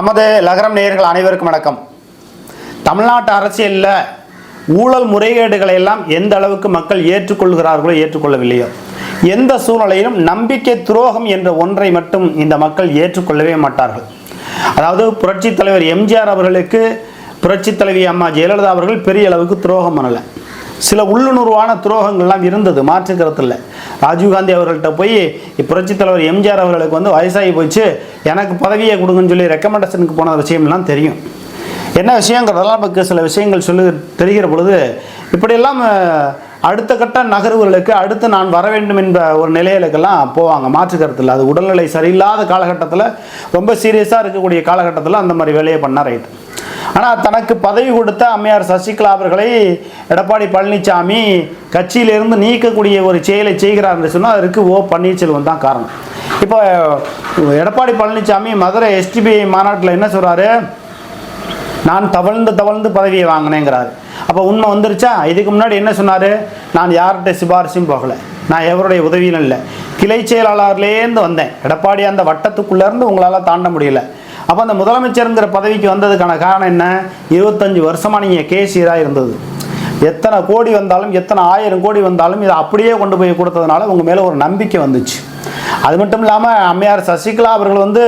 நமது லகரம் நேயர்கள் அனைவருக்கும் வணக்கம். தமிழ்நாட்டு அரசியலில் ஊழல் முறைகேடுகளை எல்லாம் எந்த அளவுக்கு மக்கள் ஏற்றுக்கொள்கிறார்களோ ஏற்றுக்கொள்ளவில்லையோ எந்த சூழ்நிலையிலும் நம்பிக்கை துரோகம் என்ற ஒன்றை மட்டும் இந்த மக்கள் ஏற்றுக்கொள்ளவே மாட்டார்கள். அதாவது புரட்சித் தலைவர் எம்ஜிஆர் அவர்களுக்கு புரட்சித் தலைவி அம்மா ஜெயலலிதா அவர்கள் பெரிய அளவுக்கு துரோகம் பண்ணலை. சில உள்ளுணர்வான துரோகங்கள்லாம் இருந்தது மாற்று கருத்தில் ராஜீவ்காந்தி அவர்கள்ட்ட போய் புரட்சித் தலைவர் எம்ஜிஆர் அவர்களுக்கு வந்து வயசாகி போச்சு எனக்கு பதவியை கொடுங்கன்னு சொல்லி ரெக்கமெண்டேஷனுக்கு போன விஷயம்லாம் தெரியும். என்ன விஷயங்கிறதெல்லாம் நமக்கு சில விஷயங்கள் சொல்லி தெரிகிற பொழுது இப்படியெல்லாம் அடுத்த கட்ட நகர்வுகளுக்கு அடுத்து நான் வர வேண்டும் என்ற ஒரு நிலைகளுக்கெல்லாம் போவாங்க மாற்று கருத்தில் அது உடல்நிலை சரியில்லாத காலகட்டத்தில் ரொம்ப சீரியஸாக இருக்கக்கூடிய காலகட்டத்தில் அந்த மாதிரி வேலையை பண்ண ரைட் ஆனால் தனக்கு பதவி கொடுத்த அம்மையார் சசிகலா அவர்களை எடப்பாடி பழனிசாமி கட்சியிலிருந்து நீக்கக்கூடிய ஒரு செயலை செய்கிறார் என்று சொன்னால் அதற்கு ஓ பன்னீர்செல்வம் தான் காரணம். இப்போ எடப்பாடி பழனிசாமி மதுரை எஸ்டிபிஐ மாநாட்டில் என்ன சொல்கிறாரு நான் தவழ்ந்து தவழ்ந்து பதவியை வாங்கினேங்கிறாரு. அப்போ உண்மை வந்துருச்சா? இதுக்கு முன்னாடி என்ன சொன்னார்? நான் யார்கிட்ட சிபாரிசும் போகலை. நான் எவருடைய உதவியும் இல்லை. கிளை செயலாளர்லேருந்து வந்தேன். எடப்பாடி அந்த வட்டத்துக்குள்ளேருந்து உங்களால் தாண்ட முடியல. அப்போ அந்த முதலமைச்சருங்கிற பதவிக்கு வந்ததுக்கான காரணம் என்ன? இருபத்தஞ்சு வருஷமாக நீங்கள் கேசியராக இருந்தது. எத்தனை கோடி வந்தாலும் எத்தனை ஆயிரம் கோடி வந்தாலும் இதை அப்படியே கொண்டு போய் கொடுத்ததுனால உங்கள் மேலே ஒரு நம்பிக்கை வந்துச்சு. அது மட்டும் இல்லாமல் அம்மையார் சசிகலா அவர்கள் வந்து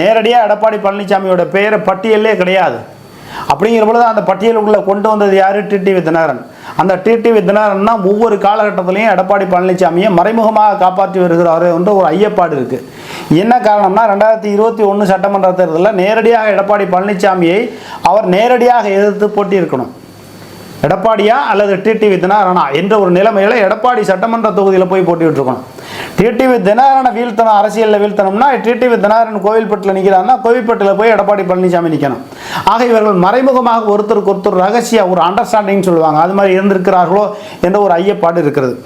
நேரடியாக எடப்பாடி பழனிசாமியோட பெயரை பட்டியலே கிடையாது. அப்படிங்கிற பொழுது அந்த பட்டியலுக்குள்ளே கொண்டு வந்தது யார்? டிடிவி தினகரன். அந்த டிடிவி தினகரன் தான் ஒவ்வொரு காலகட்டத்திலையும் எடப்பாடி பழனிசாமியை மறைமுகமாக காப்பாற்றி வருகிறார் என்ற ஒரு ஐயப்பாடு இருக்குது என்ன காரணம்னா ரெண்டாயிரத்தி இருபத்தி ஒன்று சட்டமன்ற தேர்தலில் நேரடியாக எடப்பாடி பழனிசாமியை அவர் நேரடியாக எதிர்த்து போட்டியிருக்கணும். எடப்பாடியா அல்லது டிடிவி தினகரனா என்ற ஒரு நிலைமையில் எடப்பாடி சட்டமன்ற தொகுதியில் போய் போட்டிட்டு இருக்கணும் டிடிவி தினகரனை வீழ்த்தணும் அரசியலில் வீழ்த்தணும்னா டிடிவி தினகரன் கோவில்பட்டில் நிற்கிறான்னா கோவில்பட்டில் போய் எடப்பாடி பழனிசாமி நிற்கணும் ஆக இவர்கள் மறைமுகமாக ஒருத்தருக்கு ஒருத்தர் ரகசிய ஒரு அண்டர்ஸ்டாண்டிங் சொல்லுவாங்க. அது மாதிரி இருந்திருக்கிறார்களோ என்ற ஒரு ஐயப்பாடு இருக்கிறது.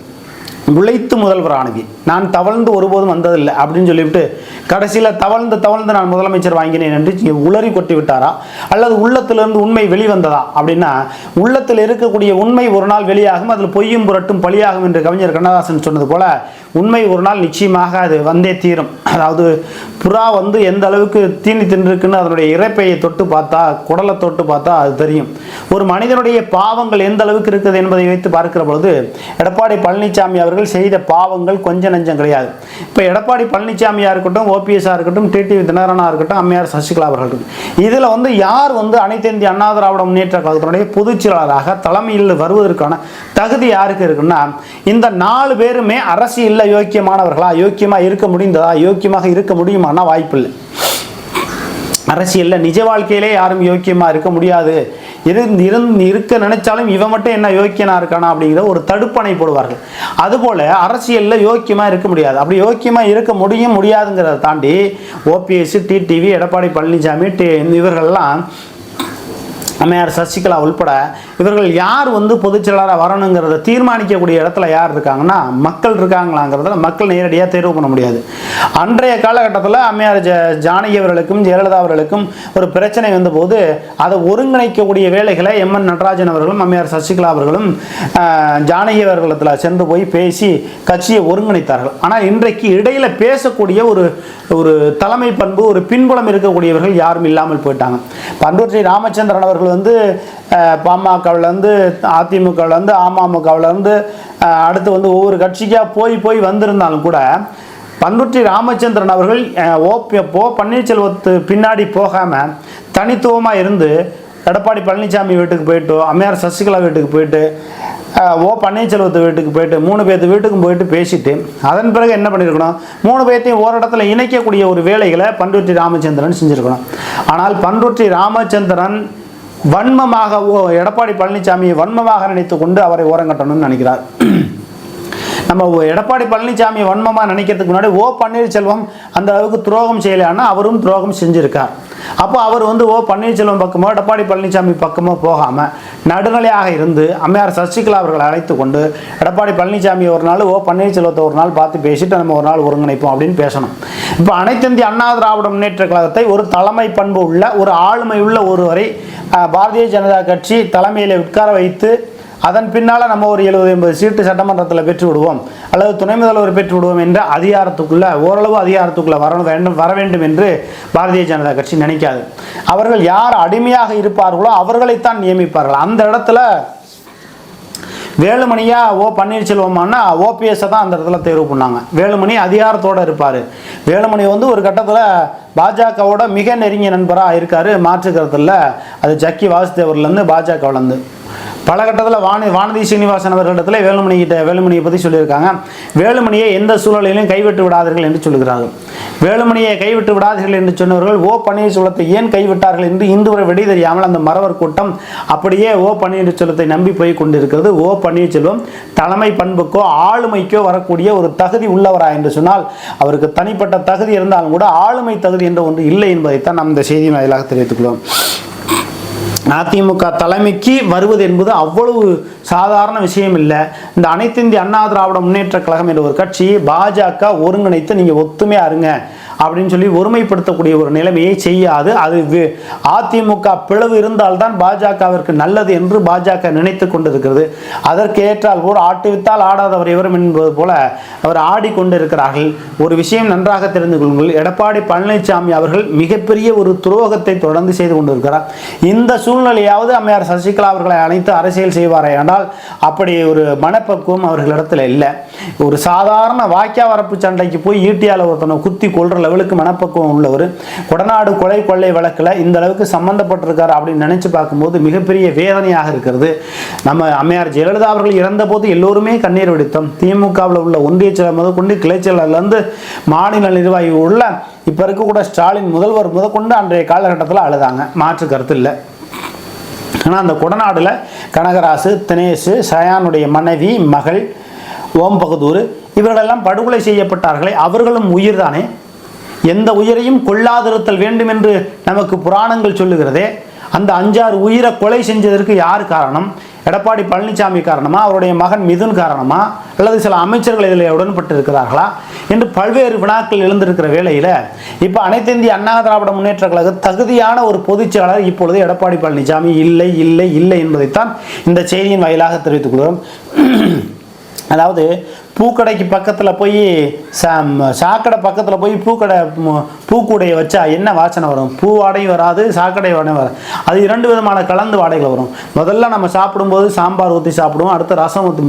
உழைத்து முதல்வர் முதல்வரானவி நான் தவழ்ந்து ஒருபோதும் வந்ததில்லை அப்படின்னு சொல்லிவிட்டு கடைசியில் தவழ்ந்து தவழ்ந்து நான் முதலமைச்சர் வாங்கினேன் என்று உளறி கொட்டி விட்டாரா அல்லது உள்ளத்திலிருந்து உண்மை வெளிவந்ததா? அப்படின்னா உள்ளத்தில் இருக்கக்கூடிய உண்மை ஒரு நாள் வெளியாகும் அதில் பொய்யும் புரட்டும் பழியாகும் என்று கவிஞர் கண்ணதாசன் சொன்னது போல உண்மை ஒரு நாள் நிச்சயமாக அது வந்தே தீரும். அதாவது புறா வந்து எந்த அளவுக்கு தீனி தின்றுருக்குன்னு அதனுடைய இறைப்பையை தொட்டு பார்த்தா குடலை தொட்டு பார்த்தா அது தெரியும். ஒரு மனிதனுடைய பாவங்கள் எந்த அளவுக்கு இருக்குது என்பதை வைத்து பார்க்கிற பொழுது எடப்பாடி பழனிசாமி அவர்கள் செய்த பாவங்கள் கொஞ்சம் நஞ்சம் கிடையாது. இப்போ எடப்பாடி பழனிசாமியாக இருக்கட்டும் ஓபிஎஸ்ஸாக இருக்கட்டும் டிடிவி தினகரனாக இருக்கட்டும் அம்மையார் சசிகலா அவர்கள் இருக்கட்டும். இதில் வந்து யார் வந்து அனைத்து இந்திய அண்ணா திராவிட முன்னேற்ற கழகத்தினுடைய பொதுச் செயலாளராக தலைமையில் வருவதற்கான தகுதி யாருக்கு இருக்குன்னா இந்த நாலு பேருமே அரசியலில் யோக்கியமானவர்களா? யோக்கியமாக இருக்க முடிந்ததா? யோக்கியமாக இருக்க முடியுமானா வாய்ப்பில்லை. அரசியலில் நிஜ வாழ்க்கையிலே யாரும் யோக்கியமாக இருக்க முடியாது. இருந்து இருந்து இருக்க நினைச்சாலும் இவன் மட்டும் என்ன யோக்கியனா இருக்கானா அப்படிங்கிற ஒரு தடுப்பணை போடுவார்கள். அதுபோல் அரசியலில் யோக்கியமாக இருக்க முடியாது. அப்படி யோக்கியமாக இருக்க முடியும் முடியாதுங்கிறத தாண்டி ஓபிஎஸ் டிடிவி எடப்பாடி பழனிசாமி டி இவர்கள்லாம் அம்மையார் சசிகலா உள்பட இவர்கள் யார் வந்து பொதுச்செயலாளராக வரணுங்கிறத தீர்மானிக்கக்கூடிய இடத்துல யார் இருக்காங்கன்னா மக்கள் இருக்காங்களாங்கிறத மக்கள் நேரடியாக தேர்வு பண்ண முடியாது. அன்றைய காலகட்டத்தில் அம்மையார் ஜ ஜானகி அவர்களுக்கும் ஜெயலலிதா அவர்களுக்கும் ஒரு பிரச்சனை வந்தபோது அதை ஒருங்கிணைக்கக்கூடிய வேலைகளை எம் என் நடராஜன் அவர்களும் அம்மையார் சசிகலா அவர்களும் ஜானகி அவர்களிடத்தில் சென்று போய் பேசி கட்சியை ஒருங்கிணைத்தார்கள். ஆனால் இன்றைக்கு இடையில பேசக்கூடிய ஒரு ஒரு தலைமை பண்பு ஒரு பின்புலம் இருக்கக்கூடியவர்கள் யாரும் இல்லாமல் போயிட்டாங்க. பண்ருட்டி ராமச்சந்திரன் அவர்கள் வந்து பாமகவிலேருந்து அதிமுகவிலேருந்து அமமுகவிலேருந்து அடுத்து வந்து ஒவ்வொரு கட்சிக்காக போய் போய் வந்திருந்தாலும் கூட பண்ருட்டி ராமச்சந்திரன் அவர்கள் ஓ பி- பன்னீர்செல்வத்து பின்னாடி போகாமல் தனித்துவமாக இருந்து எடப்பாடி பழனிசாமி வீட்டுக்கு போயிட்டு அம்மையார் சசிகலா வீட்டுக்கு போயிட்டு ஓ பன்னீர்செல்வத்து வீட்டுக்கு போயிட்டு மூணு பேர்த்து வீட்டுக்கும் போயிட்டு பேசிட்டு அதன் பிறகு என்ன பண்ணியிருக்கணும் மூணு பேர்த்தையும் ஓரிடத்தில் இணைக்கக்கூடிய ஒரு வேலைகளை பண்ருட்டி ராமச்சந்திரன் செஞ்சுருக்கணும். ஆனால் பண்ருட்டி ராமச்சந்திரன் வன்மமாக ஓ எடப்பாடி பழனிசாமியை வன்மமாக நினைத்து கொண்டு அவரை ஓரங்கட்டணும்னு நினைக்கிறார். நம்ம ஓ- எடப்பாடி பழனிசாமி வன்மமாக நினைக்கிறதுக்கு முன்னாடி ஓ பன்னீர்செல்வம் அந்த அளவுக்கு துரோகம் செய்யலைன்னா அவரும் துரோகம் செஞ்சுருக்கார். அப்போ அவர் வந்து ஓ பன்னீர்செல்வம் பக்கமோ எடப்பாடி பழனிசாமி பக்கமோ போகாமல் நடுநிலையாக இருந்து அம்மையார் சசிகலா அவர்களை அழைத்து கொண்டு எடப்பாடி பழனிசாமி ஒரு நாள் ஓ பன்னீர்செல்வத்தை ஒரு நாள் பார்த்து பேசிட்டு நம்ம ஒரு நாள் ஒருங்கிணைப்போம் அப்படின்னு பேசணும். இப்போ அனைத்திந்திய அண்ணா திராவிட முன்னேற்ற கழகத்தை ஒரு தலைமை பண்பு உள்ள ஒரு ஆளுமை உள்ள ஒருவரை பாரதிய ஜனதா கட்சி தலைமையில் உட்கார வைத்து அதன் பின்னால் நம்ம ஒரு எழுபது எண்பது சீட்டு சட்டமன்றத்தில் பெற்று விடுவோம் அல்லது துணை முதல்வர் பெற்று விடுவோம் என்ற அதிகாரத்துக்குள்ளே ஓரளவு அதிகாரத்துக்குள்ளே வர வேண்டும் வர வேண்டும் என்று பாரதிய ஜனதா கட்சி நினைக்காது. அவர்கள் யார் அடிமையாக இருப்பார்களோ அவர்களைத்தான் நியமிப்பார்கள். அந்த இடத்துல வேலுமணியா ஓ பன்னீர்செல்வம்னா ஓபிஎஸ்ஸை தான் அந்த இடத்துல தேர்வு பண்ணாங்க. வேலுமணி அதிகாரத்தோடு இருப்பார். வேலுமணி வந்து ஒரு கட்டத்தில் பாஜகவோட மிக நெருங்கிய நண்பராக இருக்கார். மாற்று அது ஜக்கி வாசுதேவர்லேருந்து பாஜகவிலேருந்து பல கட்டத்தில் வானி வானதி சீனிவாசன் அவர்களிடத்தில் வேலுமணி கிட்ட வேலுமணியை பற்றி சொல்லியிருக்காங்க. வேலுமணியை எந்த சூழலிலும் கைவிட்டு விடாதீர்கள் என்று சொல்கிறார்கள். வேலுமணியை கைவிட்டு விடாதீர்கள் என்று சொன்னவர்கள் ஓ பன்னீர்செல்வத்தை ஏன் கைவிட்டார்கள் என்று இந்துவரை வரை வெடி தெரியாமல் அந்த மறவர் கூட்டம் அப்படியே ஓ பன்னீர்செல்வத்தை நம்பி போய் கொண்டிருக்கிறது. ஓ பன்னீர்செல்வம் தலைமை பண்புக்கோ ஆளுமைக்கோ வரக்கூடிய ஒரு தகுதி உள்ளவரா என்று சொன்னால் அவருக்கு தனிப்பட்ட தகுதி இருந்தாலும் கூட ஆளுமை தகுதி என்ற ஒன்று இல்லை என்பதைத்தான் நாம் இந்த செய்தி வாயிலாக தெரிவித்துக் கொள்வோம். அதிமுக தலைமைக்கு வருவது என்பது அவ்வளவு சாதாரண விஷயம் இல்லை இந்த அனைத்து இந்திய அண்ணா திராவிட முன்னேற்ற கழகம் என்ற ஒரு கட்சி பாஜக ஒருங்கிணைத்து நீங்கள் ஒத்துமையா இருங்க. அப்படின்னு சொல்லி ஒருமைப்படுத்தக்கூடிய ஒரு நிலைமையை செய்யாது. அது அதிமுக பிளவு இருந்தால்தான் பாஜகவிற்கு நல்லது என்று பாஜக நினைத்து கொண்டிருக்கிறது. அதற்கு ஏற்றால் போல் ஆட்டுவித்தால் ஆடாதவர் எவரும் என்பது போல அவர் ஆடிக்கொண்டிருக்கிறார்கள். ஒரு விஷயம் நன்றாக தெரிந்து கொள்ளுங்கள். எடப்பாடி பழனிசாமி அவர்கள் மிகப்பெரிய ஒரு துரோகத்தை தொடர்ந்து செய்து கொண்டிருக்கிறார். இந்த சூழ்நிலையாவது அம்மையார் சசிகலா அவர்களை அழைத்து அரசியல் செய்வாரே ஆனால் அப்படி ஒரு மனப்பக்குவம் அவர்களிடத்தில் இல்லை. ஒரு சாதாரண வாக்கியா வரப்பு சண்டைக்கு போய் ஈட்டியால் ஒருத்தனை குத்தி கொள்ற லெவலுக்கு மனப்பக்குவம் உள்ளவர் கொடநாடு கொலை கொள்ளை வழக்கில் இந்த அளவுக்கு சம்மந்தப்பட்டிருக்கார் அப்படின்னு நினைச்சு பார்க்கும்போது மிகப்பெரிய வேதனையாக இருக்கிறது. நம்ம அம்மையார் ஜெயலலிதா அவர்கள் இறந்தபோது எல்லோருமே கண்ணீர் வெடித்தோம். திமுகவில் உள்ள ஒன்றிய செயலர் முதற்கொண்டு கிளை செயலர்லேருந்து மாநில நிர்வாகி உள்ள இப்போ இருக்கக்கூட ஸ்டாலின் முதல்வர் முதற்கொண்டு அன்றைய காலகட்டத்தில் அழுதாங்க. மாற்று கருத்து இல்லை. ஆனால் அந்த கொடநாடில் கனகராசு தினேஷு சயானுடைய மனைவி மகள் ஓம் பகதூர் இவர்களெல்லாம் படுகொலை செய்யப்பட்டார்களே அவர்களும் உயிர்தானே? எந்த உயிரையும் கொள்ளாதிருத்தல் வேண்டும் என்று நமக்கு புராணங்கள் சொல்லுகிறதே அந்த அஞ்சாறு உயிரை கொலை செஞ்சதற்கு யார் காரணம்? எடப்பாடி பழனிசாமி காரணமா? அவருடைய மகன் மிதுன் காரணமா? அல்லது சில அமைச்சர்கள் இதில் உடன்பட்டு இருக்கிறார்களா என்று பல்வேறு வினாக்கள் எழுந்திருக்கிற வேளையில் இப்போ அனைத்து இந்திய அண்ணா திராவிட முன்னேற்ற கழக தகுதியான ஒரு பொதுச் செயலாளர் இப்பொழுது எடப்பாடி பழனிசாமி இல்லை இல்லை இல்லை என்பதைத்தான் இந்த செய்தியின் வாயிலாக தெரிவித்துக் கொள்கிறோம். அதாவது பூக்கடைக்கு பக்கத்தில் போய் சா- சாக்கடை பக்கத்தில் போய் பூக்கடை பூக்கூடையை வச்சா என்ன வாசனை வரும்? பூ வாடையும் வராது சாக்கடை வாடையும் வராது. அது இரண்டு விதமான கலந்து வாடைகள் வரும். முதல்ல நம்ம சாப்பிடும்போது சாம்பார் ஊற்றி சாப்பிடுவோம் அடுத்து ரசம் ஊற்றி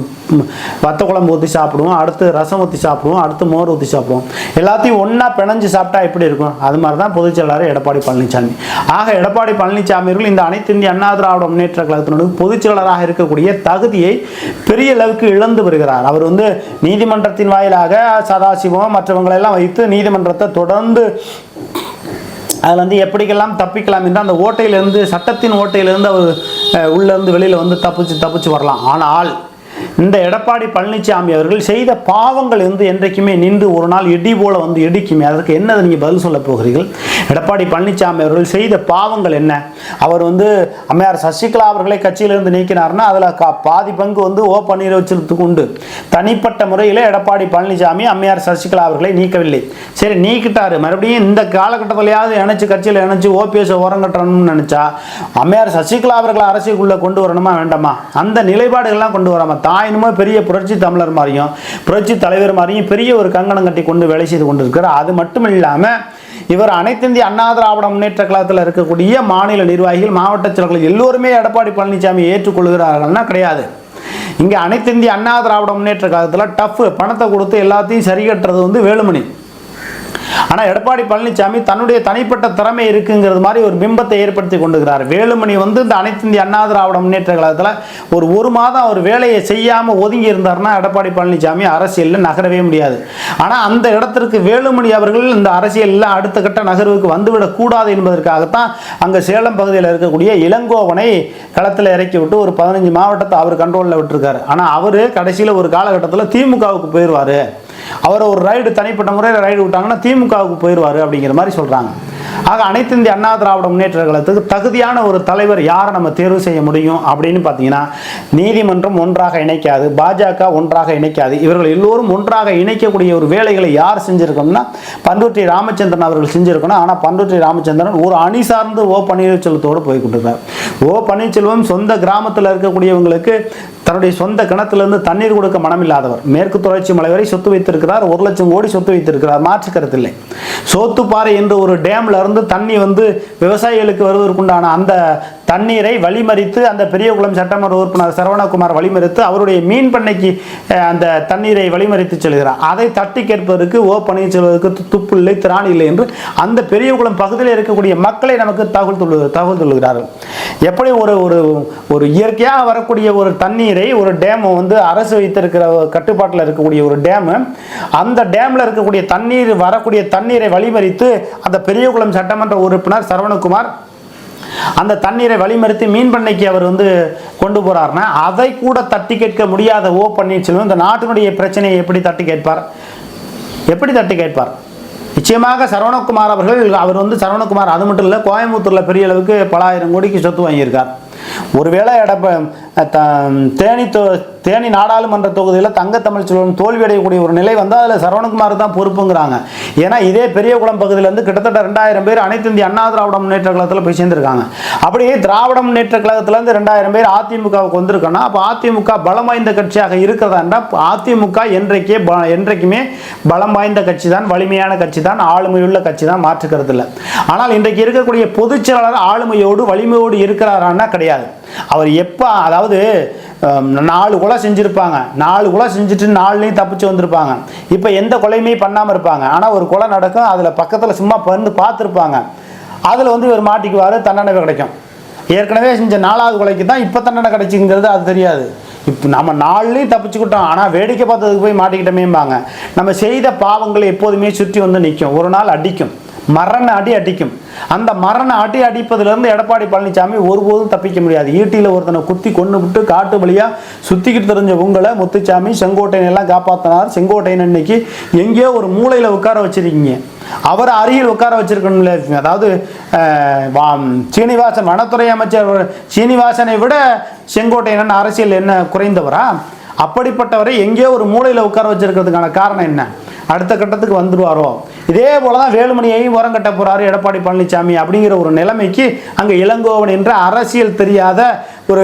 வத்த குழம்பு ஊற்றி சாப்பிடுவோம் அடுத்து ரசம் ஊற்றி சாப்பிடுவோம் அடுத்து மோர் ஊற்றி சாப்பிடுவோம். எல்லாத்தையும் ஒன்றா பிணைஞ்சு சாப்பிட்டா எப்படி இருக்கும்? அது மாதிரி தான் பொதுச் செயலாளர் எடப்பாடி பழனிசாமி. ஆக எடப்பாடி பழனிசாமி அவர்கள் இந்த அனைத்து இந்திய அண்ணா திராவிட முன்னேற்ற கழகத்தினுடைய பொதுச் செயலாளராக இருக்கக்கூடிய தகுதியை பெரிய அளவுக்கு இழந்து வருகிறார். அவர் வந்து நீதிமன்றத்தின் வாயிலாக சதாசிவம் மற்றவங்களெல்லாம் வைத்து நீதிமன்றத்தை தொடர்ந்து அதில் வந்து எப்படிக்கெல்லாம் தப்பிக்கலாம் என்று அந்த ஓட்டையிலேருந்து சட்டத்தின் ஓட்டையிலேருந்து அவர் உள்ளேருந்து வெளியில் வந்து தப்பிச்சு தப்பிச்சு வரலாம். ஆனால் இந்த எடப்பாடி பழனிசாமி அவர்கள் செய்த பாவங்கள் வந்து என்றைக்குமே நின்று ஒரு நாள் இடி போல வந்து இடிக்குமே. அதற்கு என்ன நீங்கள் பதில் சொல்ல போகிறீர்கள்? எடப்பாடி பழனிசாமி அவர்கள் செய்த பாவங்கள் என்ன? அவர் வந்து அம்மையார் சசிகலா அவர்களை கட்சியிலிருந்து நீக்கினார்னா அதில் கா பாதி பங்கு வந்து ஓ பன்னீர்செல்வத்துக்கு உண்டு. தனிப்பட்ட முறையில் எடப்பாடி பழனிசாமி அம்மையார் சசிகலா அவர்களை நீக்கவில்லை. சரி நீக்கிட்டாரு. மறுபடியும் இந்த காலகட்டத்திலையாவது இணைச்சு கட்சியில் இணைச்சு ஓபிஎஸ் ஓரங்கட்டணும்னு நினைச்சா அம்மையார் சசிகலா அவர்களை அரசுக்குள்ளே கொண்டு வரணுமா வேண்டாமா? அந்த நிலைப்பாடுகள்லாம் கொண்டு வராமல் தான் என்னமோ பெரிய புரட்சி தமிழர் மாதிரியும் புரட்சி தலைவர் மாதிரியும் பெரிய ஒரு கங்கணம் கட்டி கொண்டு வேலை செய்து கொண்டு இருக்கிறார் அது மட்டும் இல்லாமல் இவர் அனைத்து இந்திய அண்ணா திராவிட முன்னேற்ற கழகத்தில் இருக்கக்கூடிய மாநில நிர்வாகிகள் மாவட்ட செயலர்கள் எல்லோருமே எடப்பாடி பழனிசாமி ஏற்றுக்கொள்கிறார்கள்னா கிடையாது. இங்கே அனைத்து இந்திய அண்ணா திராவிட முன்னேற்ற கழகத்தில் டஃப் பணத்தை கொடுத்து எல்லாத்தையும் சரி கட்டுறது வந்து வேலுமணி. ஆனால் எடப்பாடி பழனிசாமி தன்னுடைய தனிப்பட்ட திறமை இருக்குங்கிறது மாதிரி ஒரு பிம்பத்தை ஏற்படுத்தி கொண்டுகிறார் வேலுமணி வந்து இந்த அனைத்து இந்திய அண்ணா திராவிட முன்னேற்ற கழகத்தில் ஒரு ஒரு மாதம் அவர் வேலையை செய்யாமல் ஒதுங்கி இருந்தார்னா எடப்பாடி பழனிசாமி அரசியலில் நகரவே முடியாது. ஆனால் அந்த இடத்திற்கு வேலுமணி அவர்கள் இந்த அரசியலில் அடுத்த கட்ட நகர்வுக்கு வந்துவிடக்கூடாது என்பதற்காகத்தான் அங்கே சேலம் பகுதியில் இருக்கக்கூடிய இளங்கோவனை களத்தில் இறக்கி விட்டு ஒரு பதினஞ்சு மாவட்டத்தை அவர் கண்ட்ரோலில் விட்டுருக்காரு. ஆனால் அவர் கடைசியில் ஒரு காலகட்டத்தில் திமுகவுக்கு போயிடுவார் அவரை ஒரு ரைடு தனிப்பட்ட முறையில் ரைடு விட்டாங்கன்னா திமுகவுக்கு போயிடுவார் அப்படிங்கிற மாதிரி சொல்கிறாங்க ஆக அனைத்து இந்திய அண்ணா திராவிட முன்னேற்ற கழகத்துக்கு தகுதியான ஒரு தலைவர் யாரை நம்ம தேர்வு செய்ய முடியும் அப்படின்னு பார்த்தீங்கன்னா நீதிமன்றம் ஒன்றாக இணைக்காது பாஜக ஒன்றாக இணைக்காது. இவர்கள் எல்லோரும் ஒன்றாக இணைக்கக்கூடிய ஒரு வேலைகளை யார் செஞ்சிருக்கோம்னா பண்ருட்டி ராமச்சந்திரன் அவர்கள் செஞ்சிருக்கணும். ஆனால் பண்ருட்டி ராமச்சந்திரன் ஒரு அணி சார்ந்து ஓ பன்னீர்செல்வத்தோடு போய் கொண்டிருந்தார் ஓ பன்னீர்செல்வம் சொந்த கிராமத்தில் இருக்கக்கூடியவங்களுக்கு தன்னுடைய சொந்த கிணத்திலிருந்து தண்ணீர் கொடுக்க மனமில்லாதவர். மேற்கு தொடர்ச்சி மலை வரை சொத்து வைத்திருக்கிறார். ஒரு லட்சம் கோடி சொத்து வைத்திருக்கிறார். மாற்று கருத்தில்லை சோத்துப்பாறை என்று ஒரு டேம்ல இருந்து தண்ணி வந்து விவசாயிகளுக்கு வருவதற்குண்டான அந்த தண்ணீரை வழிமறித்து அந்த பெரியகுளம் சட்டமன்ற உறுப்பினர் சரவணகுமார் வழிமறித்து அவருடைய மீன் பண்ணைக்கு அந்த தண்ணீரை வழிமறித்து செல்கிறார். அதை தட்டி கேட்பதற்கு ஓ பன்னீர்செல்வதற்கு துப்பு இல்லை திராணி இல்லை என்று அந்த பெரியகுளம் பகுதியில் இருக்கக்கூடிய மக்களை நமக்கு தகவல் சொல்லு தகவல் சொல்லுகிறார்கள் எப்படி ஒரு ஒரு ஒரு இயற்கையாக வரக்கூடிய ஒரு தண்ணீரை ஒரு டேம் வந்து அரசு வைத்திருக்கிற கட்டுப்பாட்டில் இருக்கக்கூடிய ஒரு டேமு அந்த டேமில் இருக்கக்கூடிய தண்ணீர் வரக்கூடிய தண்ணீரை வழிமறித்து அந்த பெரியகுளம் சட்டமன்ற உறுப்பினர் சரவணகுமார் அந்த தண்ணீரை வழிமறித்து மீன் பண்ணைக்கு அவர் வந்து கொண்டு போகிறாருன்னா அதை கூட தட்டி கேட்க முடியாத ஓ பன்னீர்செல்வம் இந்த நாட்டினுடைய பிரச்சனையை எப்படி தட்டி கேட்பார்? எப்படி தட்டி கேட்பார்? நிச்சயமாக சரவணகுமார் அவர்கள் அவர் வந்து சரவணகுமார் அது மட்டும் இல்லை கோயம்புத்தூரில் பெரிய அளவுக்கு பல ஆயிரம் கோடிக்கு சொத்து வாங்கியிருக்கார். ஒருவேளை எடப்ப தேனி தொ தேனி நாடாளுமன்ற தொகுதியில் தங்கத்தமிழ் செல்வன் தோல்வியடையக்கூடிய ஒரு நிலை வந்தால் அதில் சரவணகுமார் தான் பொறுப்புங்கிறாங்க. ஏன்னா இதே பெரியகுளம் பகுதியிலேருந்து கிட்டத்தட்ட ரெண்டாயிரம் பேர் அனைத்து இந்திய அண்ணா திராவிட முன்னேற்ற கழகத்தில் போய் சேர்ந்திருக்காங்க. அப்படியே திராவிட முன்னேற்ற கழகத்திலேருந்து ரெண்டாயிரம் பேர் அதிமுகவுக்கு வந்திருக்கோன்னா அப்போ அதிமுக பலம் வாய்ந்த கட்சியாக இருக்கிறதா அதிமுக என்றைக்கே ப- என்றைக்குமே பலம் வாய்ந்த கட்சி தான் வலிமையான கட்சி தான் ஆளுமையுள்ள கட்சி தான் மாற்றுக்கிறது இல்லை ஆனால் இன்றைக்கு இருக்கக்கூடிய பொதுச் செயலாளர் ஆளுமையோடு வலிமையோடு இருக்கிறாரான்னா கிடையாது. அவர் எப்போ அதாவது நாலு கொலை செஞ்சுருப்பாங்க. நாலு கொலை செஞ்சுட்டு நாலுலேயும் தப்பிச்சு வந்திருப்பாங்க. இப்போ எந்த கொலையுமே பண்ணாமல் இருப்பாங்க. ஆனால் ஒரு கொலை நடக்கும் அதில் பக்கத்தில் சும்மா பறந்து பார்த்துருப்பாங்க அதில் வந்து இவர் மாட்டிக்குவார் தண்டனை கிடைக்கும். ஏற்கனவே செஞ்ச நாலாவது கொலைக்கு தான் இப்போ தண்டனை கிடைச்சிங்கிறது அது தெரியாது. இப்போ நம்ம நாள்லேயும் தப்பிச்சுக்கிட்டோம். ஆனால் வேடிக்கை பார்த்ததுக்கு போய் மாட்டிக்கிட்டோமேம்பாங்க. நம்ம செய்த பாவங்களை எப்போதுமே சுற்றி வந்து நிற்கும். ஒரு நாள் அடிக்கும். மரண அடி அடிக்கும். அந்த மரண அடி அடிப்பதிலிருந்து எடப்பாடி பழனிசாமி ஒருபோதும் தப்பிக்க முடியாது. ஈட்டியில் ஒருத்தனை குத்தி கொண்டு விட்டு காட்டு வழியாக சுத்திக்கிட்டு தெரிஞ்ச உங்களை முத்துச்சாமி செங்கோட்டையன் எல்லாம் காப்பாற்றினார் செங்கோட்டையன் இன்னைக்கு எங்கேயோ ஒரு மூளையில் உட்கார வச்சிருக்கீங்க. அவரை அருகில் உட்கார வச்சிருக்கணும்ல அதாவது சீனிவாசன் வனத்துறை அமைச்சர் சீனிவாசனை விட செங்கோட்டையன் அரசியல் என்ன குறைந்தவரா? அப்படிப்பட்டவரை எங்கேயோ ஒரு மூலையில் உட்கார வச்சிருக்கிறதுக்கான காரணம் என்ன? அடுத்த கட்டத்துக்கு வந்துடுவாரோ? இதே போல தான் வேலுமணியையும் உரம் கட்ட போகிறாரு எடப்பாடி பழனிசாமி அப்படிங்கிற ஒரு நிலைமைக்கு அங்கே இளங்கோவன் என்ற அரசியல் தெரியாத ஒரு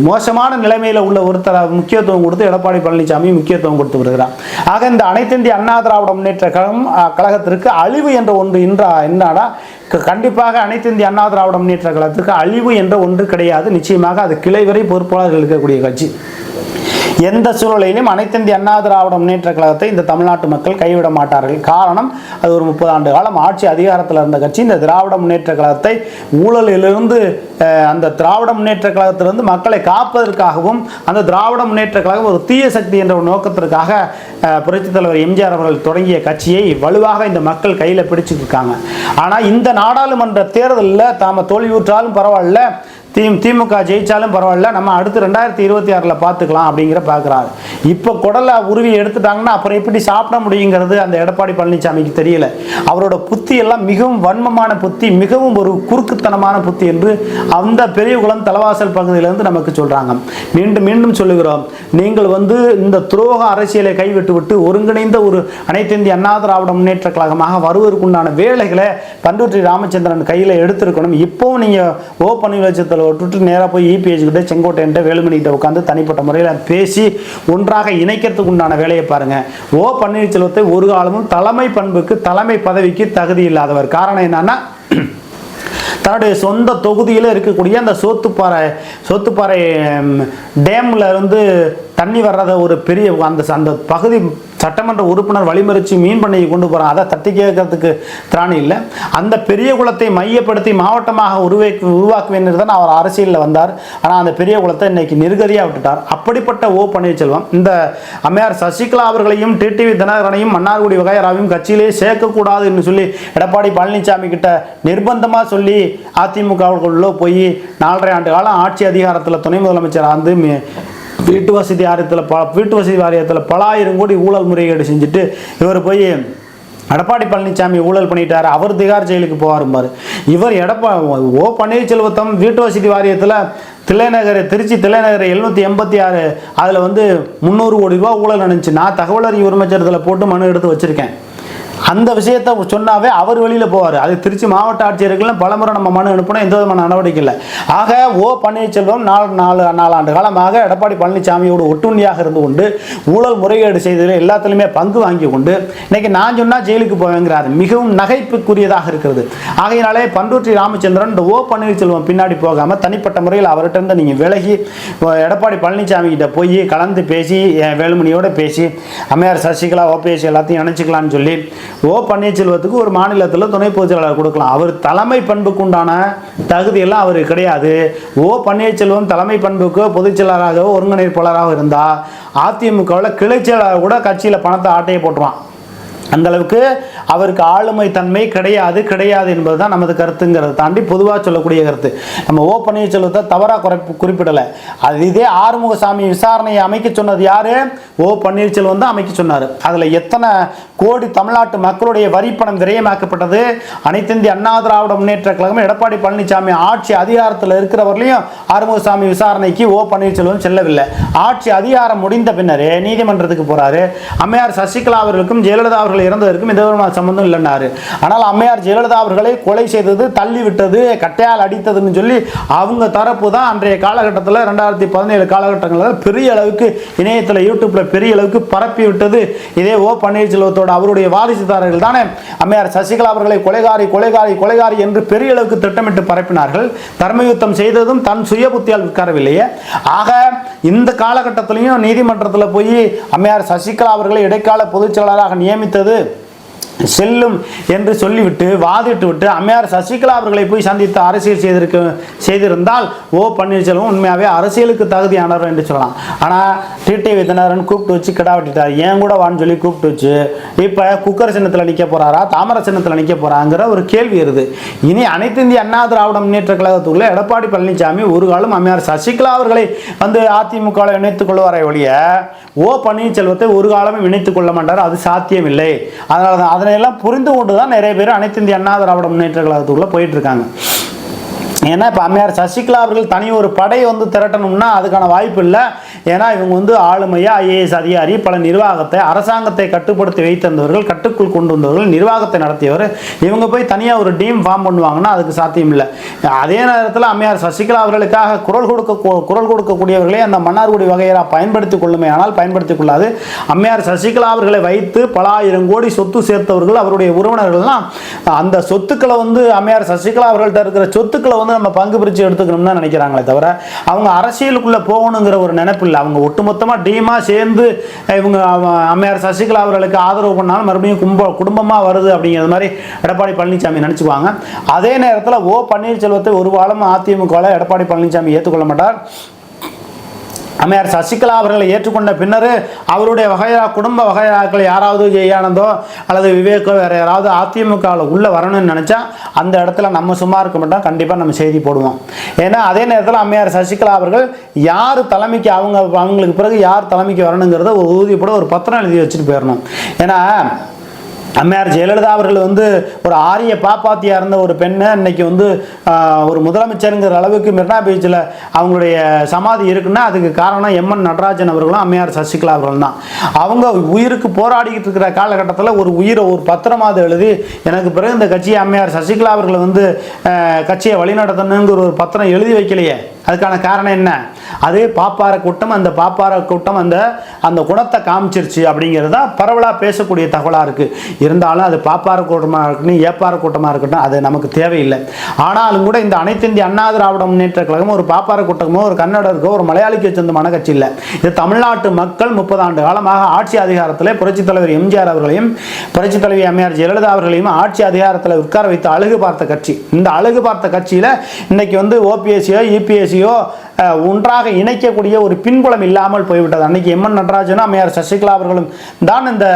மோசமான நிலைமையில் உள்ள ஒருத்தர முக்கியத்துவம் கொடுத்து எடப்பாடி பழனிசாமி முக்கியத்துவம் கொடுத்து வருகிறார். ஆக இந்த அனைத்திந்திய அண்ணா திராவிட முன்னேற்ற கழகம் கழகத்திற்கு அழிவு என்ற ஒன்று இன்றா என்னடா க- கண்டிப்பாக அனைத்து இந்திய அண்ணா திராவிட முன்னேற்ற கழகத்திற்கு அழிவு என்ற ஒன்று கிடையாது. நிச்சயமாக அது கிளை வரை பொறுப்பாளர்கள் இருக்கக்கூடிய கட்சி. எந்த சூழ்நிலையிலும் அனைத்திந்திய அண்ணா திராவிட முன்னேற்ற கழகத்தை இந்த தமிழ்நாட்டு மக்கள் கைவிட மாட்டார்கள். காரணம் அது ஒரு முப்பது ஆண்டு காலம் ஆட்சி அதிகாரத்தில் இருந்த கட்சி. இந்த திராவிட முன்னேற்ற கழகத்தை ஊழலிலிருந்து அந்த திராவிட முன்னேற்ற கழகத்திலிருந்து மக்களை காப்பதற்காகவும் அந்த திராவிட முன்னேற்ற கழகம் ஒரு தீய சக்தி என்ற ஒரு நோக்கத்திற்காக புரட்சித் தலைவர் எம்ஜிஆர் அவர்கள் தொடங்கிய கட்சியை வலுவாக இந்த மக்கள் கையில் பிடிச்சிருக்காங்க இருக்காங்க. ஆனால் இந்த நாடாளுமன்ற தேர்தலில் தாம தோல்வியுற்றாலும் பரவாயில்ல தி திமுக ஜெயித்தாலும் பரவாயில்ல நம்ம அடுத்து ரெண்டாயிரத்தி இருபத்தி ஆறில் பார்த்துக்கலாம் அப்படிங்கிற பார்க்குறாரு. இப்போ குடலை உருவி எடுத்துட்டாங்கன்னா அப்புறம் எப்படி சாப்பிட முடியுங்கிறது அந்த எடப்பாடி பழனிசாமிக்கு தெரியல. அவரோட புத்தி எல்லாம் மிகவும் வன்மமான புத்தி மிகவும் ஒரு குறுக்குத்தனமான புத்தி என்று அந்த பெரியகுளம் தலைவாசல் பகுதியிலேருந்து நமக்கு சொல்கிறாங்க மீண்டும் மீண்டும் சொல்லுகிறோம். நீங்கள் வந்து இந்த துரோக அரசியலை கைவிட்டு விட்டு ஒருங்கிணைந்த ஒரு அனைத்து இந்திய அண்ணா திராவிட முன்னேற்ற கழகமாக வருவதற்குண்டான வேலைகளை பண்டூற்றி ராமச்சந்திரன் கையில் எடுத்திருக்கணும். இப்போவும் நீங்கள் ஓ பன்னீர்செல்வத்தில் விட்டுட்டு நேராக போய் இபிஎஸ் கிட்ட செங்கோட்டையன்ட்ட வேலுமணிகிட்ட உட்காந்து தனிப்பட்ட முறையில் பேசி ஒன்றாக இணைக்கிறதுக்கு உண்டான வேலையை பாருங்க. ஓ பன்னீர்செல்வத்தை ஒரு காலமும் தலைமை பண்புக்கு தலைமை பதவிக்கு தகுதி இல்லாதவர். காரணம் என்னன்னா தன்னுடைய சொந்த தொகுதியில் இருக்கக்கூடிய அந்த சோத்துப்பாறை சோத்துப்பாறை டேமில் இருந்து தண்ணி வர்றத ஒரு பெரிய அந்த அந்த பகுதி சட்டமன்ற உறுப்பினர் வழிமறிச்சு மீன் பண்ணையை கொண்டு போகிறான் அதை தட்டி கேட்கறதுக்கு திராணி இல்லை. அந்த பெரிய குளத்தை மையப்படுத்தி மாவட்டமாக உருவாக்கி உருவாக்குவேன்னு தான் அவர் அரசியலில் வந்தார். ஆனால் அந்த பெரிய குளத்தை இன்னைக்கு நிர்கதியாக விட்டுட்டார். அப்படிப்பட்ட ஓ பன்னீர்செல்வம் இந்த அம்மையார் சசிகலா அவர்களையும் டிடிவி தினகரனையும் மன்னார்குடி வகையராவையும் கட்சியிலே சேர்க்கக்கூடாது என்று சொல்லி எடப்பாடி பழனிசாமி கிட்ட நிர்பந்தமாக சொல்லி அதிமுகவுக்குள்ளே போய் நாலரை ஆண்டு காலம் ஆட்சி அதிகாரத்தில் துணை முதலமைச்சராக வந்து வீட்டு வசதி வாரியத்தில் ப வீட்டு வசதி வாரியத்தில் பல ஆயிரம் கோடி ஊழல் முறைகேடு செஞ்சுட்டு இவர் போய் எடப்பாடி பழனிசாமி ஊழல் பண்ணிட்டாரு அவர் திகார் ஜெயிலுக்கு போவாரும்பாரு. இவர் எடப்பா ஓ பன்னீர்செல்வத்தம் வீட்டு வசதி வாரியத்தில் தில்லைநகர் திருச்சி தில்லைநகர் எழுநூற்றி எண்பத்தி ஆறு அதில் வந்து முந்நூறு கோடி ரூபா ஊழல் நடந்துச்சு. நான் தகவல் அறிவு உரிமைச்சரத்தில் போட்டு மனு எடுத்து வச்சுருக்கேன். அந்த விஷயத்தை சொன்னாவே அவர் வெளியில் போவார். அது திருச்சி மாவட்ட ஆட்சியர்கள்லாம் பலமுறை நம்ம மனு அனுப்பினா எந்த விதமான நடவடிக்கை இல்லை. ஆக ஓ பன்னீர்செல்வம் நாலு நாலு நாலாண்டு காலமாக எடப்பாடி பழனிசாமியோடு ஒட்டுண்ணியாக இருந்து கொண்டு ஊழல் முறைகேடு செய்ததில் எல்லாத்துலேயுமே பங்கு வாங்கி கொண்டு இன்னைக்கு நான் சொன்னால் ஜெயிலுக்கு போவேங்கிறார். மிகவும் நகைப்புக்குரியதாக இருக்கிறது. ஆகையினாலே பண்டூற்றி ராமச்சந்திரன் இந்த ஓ பன்னீர்செல்வம் பின்னாடி போகாமல் தனிப்பட்ட முறையில் அவர்கிட்ட இருந்து நீங்கள் விலகி எடப்பாடி பழனிசாமி கிட்ட போய் கலந்து பேசி என் பேசி அம்மையார் சசிகலா ஓபிஎஸ் எல்லாத்தையும் நினச்சிக்கலாம்னு சொல்லி ஓ பன்னீர்செல்வத்துக்கு ஒரு மாநிலத்தில் துணை பொதுச் செயலாளர் கொடுக்கலாம். அவர் தலைமை பண்புக்கு உண்டான தகுதியெல்லாம் அவருக்கு கிடையாது. ஓ பன்னீர்செல்வம் தலைமை பண்புக்கு பொதுச் செயலாளராகவோ ஒருங்கிணைப்பாளராக இருந்தால் அதிமுகவில் கிளை செயலாளர் கூட கட்சியில் பணத்தை ஆட்டையை போட்டுருவான். அந்த அளவுக்கு அவருக்கு ஆளுமை தன்மை கிடையாது கிடையாது என்பது தான் நமது கருத்துங்கிறத தாண்டி பொதுவாக சொல்லக்கூடிய கருத்து. நம்ம ஓ பன்னீர்செல்வத்தை தவறாக குறை குறிப்பிடலை. அது இதே ஆறுமுகசாமி விசாரணையை அமைக்க சொன்னது யாரு? ஓ பன்னீர்செல்வம் தான் அமைக்க சொன்னார். அதில் எத்தனை கோடி தமிழ்நாட்டு மக்களுடைய வரிப்பணம் விரயமாக்கப்பட்டது? அனைத்திந்திய அண்ணா திராவிட முன்னேற்ற கழகம் எடப்பாடி பழனிசாமி ஆட்சி அதிகாரத்தில் இருக்கிறவர்களையும் ஆறுமுகசாமி விசாரணைக்கு ஓ பன்னீர்செல்வம் செல்லவில்லை. ஆட்சி அதிகாரம் முடிந்த பின்னரே நீதிமன்றத்துக்கு போறாரு. அம்மையார் சசிகலா அவர்களுக்கும் ஜெயலலிதா அவர்கள் இறந்ததற்கும் எந்த விதமான சம்பந்தம் இல்லைன்னாரு. ஆனால் அம்மையார் ஜெயலலிதா அவர்களை கொலை செய்தது தள்ளி விட்டது கட்டையால் அடித்ததுன்னு சொல்லி அவங்க தரப்பு தான் அன்றைய காலகட்டத்தில் ரெண்டாயிரத்தி பதினேழு காலகட்டங்களில் பெரிய அளவுக்கு இணையத்தில் யூடியூப்ல பெரிய அளவுக்கு பரப்பி விட்டது இதே ஓ பன்னீர்செல்வத்தோட அவருடைய வாரிசுதாரர்கள் தானே. அம்மையார் சசிகலா அவர்களை கொலைகாரி கொலைகாரி கொலைகாரி என்று பெரிய அளவுக்கு திட்டமிட்டு பரப்பினார்கள். தர்மயுத்தம் செய்ததும் தன் சுய புத்தியால் உட்காரவில்லையே. ஆக இந்த காலகட்டத்திலையும் நீதிமன்றத்தில் போய் அம்மையார் சசிகலா அவர்களை இடைக்கால பொதுச் செயலாளராக நியமித்தது செல்லும் என்று சொல்லிவிட்டு வாதிட்டு விட்டு அம்மையார் சசிகலா அவர்களை போய் சந்தித்து அரசியல் செய்திருக்க செய்திருந்தால் ஓ பன்னீர்செல்வம் உண்மையாகவே அரசியலுக்கு தகுதியானவர் என்று சொல்லலாம். ஆனால் டிடி தினகரன் கூப்பிட்டு வச்சு கிடா வெட்டிட்டார். ஏன் கூட வான்னு சொல்லி கூப்பிட்டு வச்சு இப்போ குக்கர் சின்னத்தில் நிற்க போறாரா தாமர சின்னத்தில் நிற்க போகிறாங்கிற ஒரு கேள்வி வருது இனி அனைத்து இந்திய அண்ணா திராவிட முன்னேற்ற கழகத்துக்குள்ளே எடப்பாடி பழனிசாமி ஒரு காலம் அம்மையார் சசிகலா அவர்களை வந்து அதிமுகவில் இணைத்துக் கொள்வாரை ஒழிய ஓ பன்னீர்செல்வத்தை ஒரு காலமும் இணைத்துக் கொள்ள மாட்டார். அது சாத்தியமில்லை. அதனால தான் அதையெல்லாம் புரிந்து கொண்டு தான் நிறைய பேர் அனைத்து இந்திய அண்ணா திராவிட முன்னேற்ற கழகத்துக்குள்ளே போயிட்டு இருக்காங்க ஏன்னா இப்போ அம்மையார் சசிகலா அவர்கள் தனி ஒரு படை வந்து திரட்டணும்னா அதுக்கான வாய்ப்பு இல்லை. ஏன்னா இவங்க வந்து ஆளுமையா ஐஏஎஸ் அதிகாரி பல நிர்வாகத்தை அரசாங்கத்தை கட்டுப்படுத்தி வைத்திருந்தவர்கள் கட்டுக்குள் கொண்டு வந்தவர்கள் நிர்வாகத்தை நடத்தியவர். இவங்க போய் தனியாக ஒரு டீம் ஃபார்ம் பண்ணுவாங்கன்னா அதுக்கு சாத்தியம் இல்லை. அதே நேரத்தில் அம்மையார் சசிகலா அவர்களுக்காக குரல் கொடுக்க குரல் கொடுக்கக்கூடியவர்களே அந்த மன்னார்குடி வகையரா பயன்படுத்திக் கொள்ளுமே ஆனால் பயன்படுத்திக் கொள்ளாது. அம்மையார் சசிகலா அவர்களை வைத்து பல ஆயிரம் கோடி சொத்து சேர்த்தவர்கள் அவருடைய உறவினர்கள்லாம் அந்த சொத்துக்களை வந்து அம்மையார் சசிகலா அவர்கள்ட்ட இருக்கிற சொத்துக்களை வந்து நம்ம பங்கு பிரித்து எடுத்துக்கணும்னு தான் நினைக்கிறாங்களே தவிர அவங்க அரசியலுக்குள்ளே போகணுங்கிற ஒரு நினைப்பு இல்லை அவங்க ஒட்டுமொத்தமாக டீமாக சேர்ந்து இவங்க அம்மையார் சசிகலா அவர்களுக்கு ஆதரவு பண்ணாலும் மறுபடியும் கும்ப குடும்பமாக வருது அப்படிங்கிறது மாதிரி எடப்பாடி பழனிசாமி நினச்சிக்குவாங்க. அதே நேரத்தில் ஓ பன்னீர்செல்வத்தை ஒரு வாரம் அதிமுகவில் எடப்பாடி பழனிசாமி ஏற்றுக்கொள்ள மாட்டார். அம்மையார் சசிகலா அவர்களை ஏற்றுக்கொண்ட பின்னர் அவருடைய வகையா குடும்ப வகையாக்கள் யாராவது ஜெயானந்தோ அல்லது விவேக்கோ வேறு யாராவது அதிமுகவில் உள்ளே வரணும்னு நினச்சா அந்த இடத்துல நம்ம சும்மா இருக்க மாட்டோம். கண்டிப்பாக நம்ம செய்தி போடுவோம். ஏன்னா அதே நேரத்தில் அம்மையார் சசிகலா அவர்கள் யார் தலைமைக்கு அவங்க அவங்களுக்கு பிறகு யார் தலைமைக்கு வரணுங்கிறத ஒரு ஊதியப்பட ஒரு பத்திரம் எழுதி வச்சுட்டு போயிடணும் ஏன்னா அம்மையார் ஜெயலலிதா அவர்கள் வந்து ஒரு ஆரிய பாப்பாத்தியா இருந்த ஒரு பெண்ணை இன்னைக்கு வந்து ஒரு முதலமைச்சருங்கிற அளவுக்கு மெரினா பீச்சில் அவங்களுடைய சமாதி இருக்குன்னா அதுக்கு காரணம் எம்என் நடராஜன் அவர்களும் அம்மையார் சசிகலா அவர்களும் தான். அவங்க உயிருக்கு போராடிக்கிட்டு இருக்கிற காலகட்டத்தில் ஒரு உயிரை ஒரு பத்திரமாவது எழுதி எனக்கு பிறகு இந்த கட்சியை அம்மையார் சசிகலா அவர்கள் வந்து கட்சியை வழிநடத்தணுங்கிற ஒரு பத்திரம் எழுதி வைக்கலையே. அதுக்கான காரணம் என்ன? அது பாப்பார கூட்டம் அந்த பாப்பார கூட்டம் அந்த அந்த குணத்தை காமிச்சிருச்சு அப்படிங்கிறது தான் பரவலாக பேசக்கூடிய தகவலாக இருக்குது இருந்தாலும் அது பாப்பார கூட்டமாக இருக்கட்டும் ஏப்பார கூட்டமாக இருக்கட்டும் அது நமக்கு தேவையில்லை. ஆனாலும் கூட இந்த அனைத்து இந்திய அண்ணா திராவிட முன்னேற்ற கழகம் ஒரு பாப்பார கூட்டமோ ஒரு கன்னடருக்கோ ஒரு மலையாளிக்கு சொந்தமான கட்சி இல்லை. இது தமிழ்நாட்டு மக்கள் முப்பது ஆண்டு காலமாக ஆட்சி அதிகாரத்தில் புரட்சித் தலைவர் எம்ஜிஆர் அவர்களையும் புரட்சித் தலைவி எம்ஆர் ஜெயலலிதா அவர்களையும் ஆட்சி அதிகாரத்தில் உட்கார வைத்து அழகு பார்த்த கட்சி. இந்த அழகு பார்த்த கட்சியில் இன்னைக்கு வந்து ஓபிஎஸ்சியோ இபிஎஸ்சியோ ஒன்றாக இணைக்கக்கூடிய ஒரு பின்புலம் இல்லாமல் போய்விட்டது. அன்னைக்கு எம்என் நடராஜனும் அம்மையார் சசிகலா அவர்களும் தான் இந்த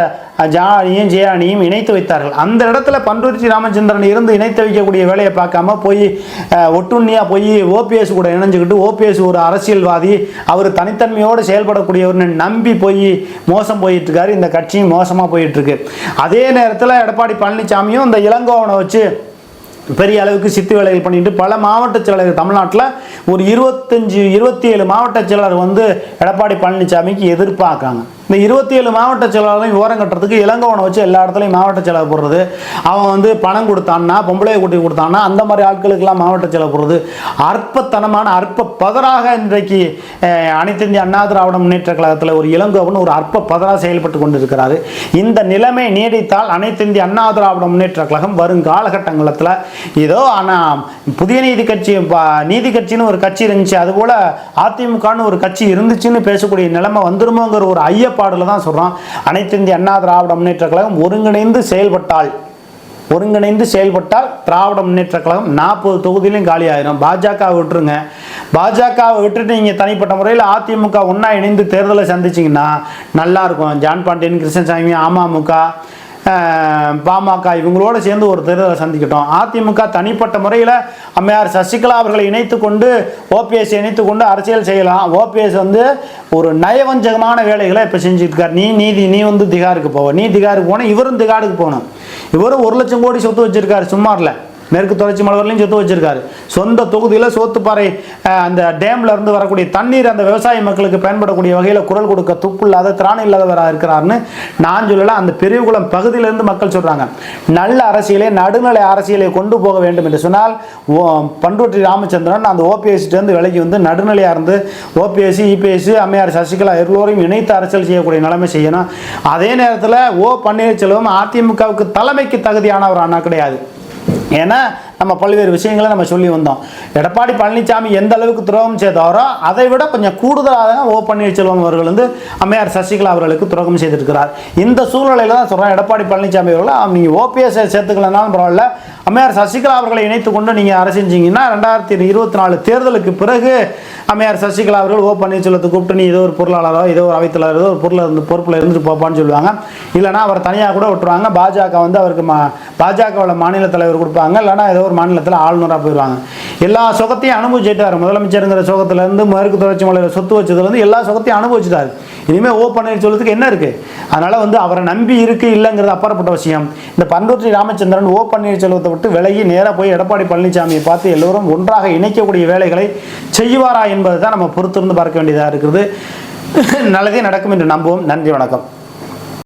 ஜானியும் ஜெயானியும் இணைத்து வைத்தார்கள். அந்த இடத்துல பன்ருச்சி ராமச்சந்திரன் இருந்து இணைத்து வைக்கக்கூடிய வேலையை பார்க்காம போய் ஒட்டுண்ணியாக போய் ஓபிஎஸ் கூட இணைஞ்சுக்கிட்டு ஓபிஎஸ் ஒரு அரசியல்வாதி அவர் தனித்தன்மையோடு செயல்படக்கூடியவர்னு நம்பி போய் மோசம் போயிட்டுருக்காரு. இந்த கட்சியும் மோசமாக போயிட்டுருக்கு. அதே நேரத்தில் எடப்பாடி பழனிசாமியும் இந்த இளங்கோவனை வச்சு பெரிய அளவுக்கு சித்து வேலைகள் பண்ணிட்டு பல மாவட்ட செயலர்கள் தமிழ்நாட்டில் ஒரு இருபத்தஞ்சு இருபத்தி ஏழு மாவட்ட செயலர் வந்து எடப்பாடி பழனிசாமிக்கு எதிர்பார்க்காங்க இந்த இருபத்தி ஏழு மாவட்ட செயலாளர்களையும் விவரம் கட்டுறதுக்கு இளங்கோவனை வச்சு எல்லா இடத்துலையும் மாவட்ட செயலாளர் போடுறது. அவன் வந்து பணம் கொடுத்தான்னா பொம்பளையை கூட்டி கொடுத்தான்னா அந்த மாதிரி ஆட்களுக்கெல்லாம் மாவட்ட செயலாளர் போடுறது. அற்பத்தனமான அற்ப பதராக இன்றைக்கு அனைத்து இந்திய அண்ணா திராவிட முன்னேற்ற கழகத்தில் ஒரு இளங்கோவன் ஒரு அற்ப பதராக செயல்பட்டு கொண்டிருக்கிறாரு. இந்த நிலைமை நீடித்தால் அனைத்து இந்திய அண்ணா திராவிட முன்னேற்ற கழகம் வரும் காலகட்டங்களத்தில் ஏதோ ஆனால் புதிய நீதி கட்சி நீதி கட்சின்னு ஒரு கட்சி இருந்துச்சு. அதுபோல் அதிமுகன்னு ஒரு கட்சி இருந்துச்சுன்னு பேசக்கூடிய நிலைமை வந்துருமோங்கிற ஒரு நிலைப்பாடில் தான் சொல்கிறான் அனைத்து இந்திய அண்ணா திராவிட முன்னேற்ற கழகம் ஒருங்கிணைந்து செயல்பட்டால் ஒருங்கிணைந்து செயல்பட்டால் திராவிட முன்னேற்ற கழகம் நாற்பது தொகுதியிலும் காலியாயிரும். பாஜகவை விட்டுருங்க. பாஜகவை விட்டுட்டு நீங்கள் தனிப்பட்ட முறையில் அதிமுக ஒன்றா இணைந்து தேர்தலை சந்திச்சிங்கன்னா நல்லா இருக்கும். ஜான் பாண்டியன் கிருஷ்ணசாமி அமமுக பாமக இவங்களோட சேர்ந்து ஒரு தேர்தலை சந்திக்கட்டும். அதிமுக தனிப்பட்ட முறையில் அம்மையார் சசிகலா அவர்களை இணைத்து கொண்டு ஓபிஎஸ் இணைத்து கொண்டு அரசியல் செய்யலாம். ஓபிஎஸ் வந்து ஒரு நயவஞ்சகமான வேலைகளை இப்போ செஞ்சுருக்கார். நீ நீதி நீ வந்து திகாருக்கு போவ. நீ திகாருக்கு போனால் இவரும் திகாருக்கு போகணும். இவரும் ஒரு லட்சம் கோடி சொத்து வச்சுருக்காரு சும்மாரில் மேற்கு தொடர்ச்சி மலைவர்களையும் சொத்து வச்சிருக்காரு. சொந்த தொகுதியில் சோத்துப்பாறை அந்த டேம்ல இருந்து வரக்கூடிய தண்ணீர் அந்த விவசாய மக்களுக்கு பயன்படக்கூடிய வகையில் குரல் கொடுக்க துப்பு இல்லாத திராணி இல்லாதவராக இருக்கிறாருன்னு நான் சொல்லல அந்த பெரியகுளம் பகுதியிலிருந்து மக்கள் சொல்றாங்க. நல்ல அரசியலை நடுநிலை அரசியலை கொண்டு போக வேண்டும் என்று சொன்னால் ஓ- பண்ருட்டி ராமச்சந்திரன் அந்த ஓபிஎஸ்லேருந்து விலகி வந்து நடுநிலையாக இருந்து ஓபிஎஸ் இபிஎஸ்சி அம்மையார் சசிகலா எல்லோரையும் இணைத்து அரசியல் செய்யக்கூடிய நிலைமை செய்யணும். அதே நேரத்தில் ஓ பன்னீர்செல்வம் அதிமுகவுக்கு தலைமைக்கு தகுதியானவர் ஆனால் கிடையாது. ஏன்னா நம்ம பல்வேறு விஷயங்களை நம்ம சொல்லி வந்தோம். எடப்பாடி பழனிசாமி எந்த அளவுக்கு துரோகம் செய்தாரோ அதை விட கொஞ்சம் கூடுதலாக ஓ பன்னீர்செல்வம் அவர்கள் வந்து அம்மையார் சசிகலா அவர்களுக்கு துரோகம் செய்திருக்கிறார். இந்த சூழ்நிலையில் தான் சொல்கிறேன் எடப்பாடி பழனிசாமி அவர்கள் நீங்கள் ஓபிஎஸ் சேர்த்துக்கலனாலும் பரவாயில்ல. அம்மையார் சசிகலா அவர்களை இணைத்து கொண்டு நீங்கள் அரசு செஞ்சீங்கன்னா ரெண்டாயிரத்தி இருபத்தி நாலு தேர்தலுக்கு பிறகு அம்மையார் சசிகலா அவர்கள் ஓ பன்னீர்செல்வத்தை கூப்பிட்டு நீ ஏதோ ஒரு பொருளாளரோ ஏதோ ஒரு அவைத்தலைவரோ ஏதோ ஒரு பொருளில் இருந்து பொறுப்பில் இருந்துட்டு போப்பான்னு சொல்லுவாங்க. இல்லைனா அவர் தனியாக கூட விட்டுருவாங்க. பாஜக வந்து அவருக்கு மா பாஜகவில் மாநில தலைவர் கொடுப்பாங்க இல்லைனா ஏதோ ஒரு மாநிலத்தில் ஆளுநராக போயிடுவாங்க எல்லா சுகத்தையும் அனுபவிச்சுட்டார். முதலமைச்சருங்கிற சுகத்துலேருந்து மேற்கு தொடர்ச்சி மலையில் சொத்து வச்சதுலேருந்து எல்லா சுகத்தையும் அனுபவிச்சுட்டார். இனிமேல் ஓ பன்னீர்செல்வத்துக்கு என்ன இருக்குது அதனால் வந்து அவரை நம்பி இருக்கு இல்லைங்கிறது அப்பாற்பட்ட விஷயம். இந்த பண்ருட்டி ராமச்சந்திரன் ஓ பன்னீர்செல்வத்தை விட்டு விலகி நேராக போய் எடப்பாடி பழனிசாமியை பார்த்து எல்லோரும் ஒன்றாக இணைக்கக்கூடிய வேலைகளை செய்வாரா என்பதை தான் நம்ம பொறுத்திருந்து பார்க்க வேண்டியதாக இருக்கிறது. நல்லதே நடக்கும் என்று நம்புவோம். நன்றி வணக்கம்.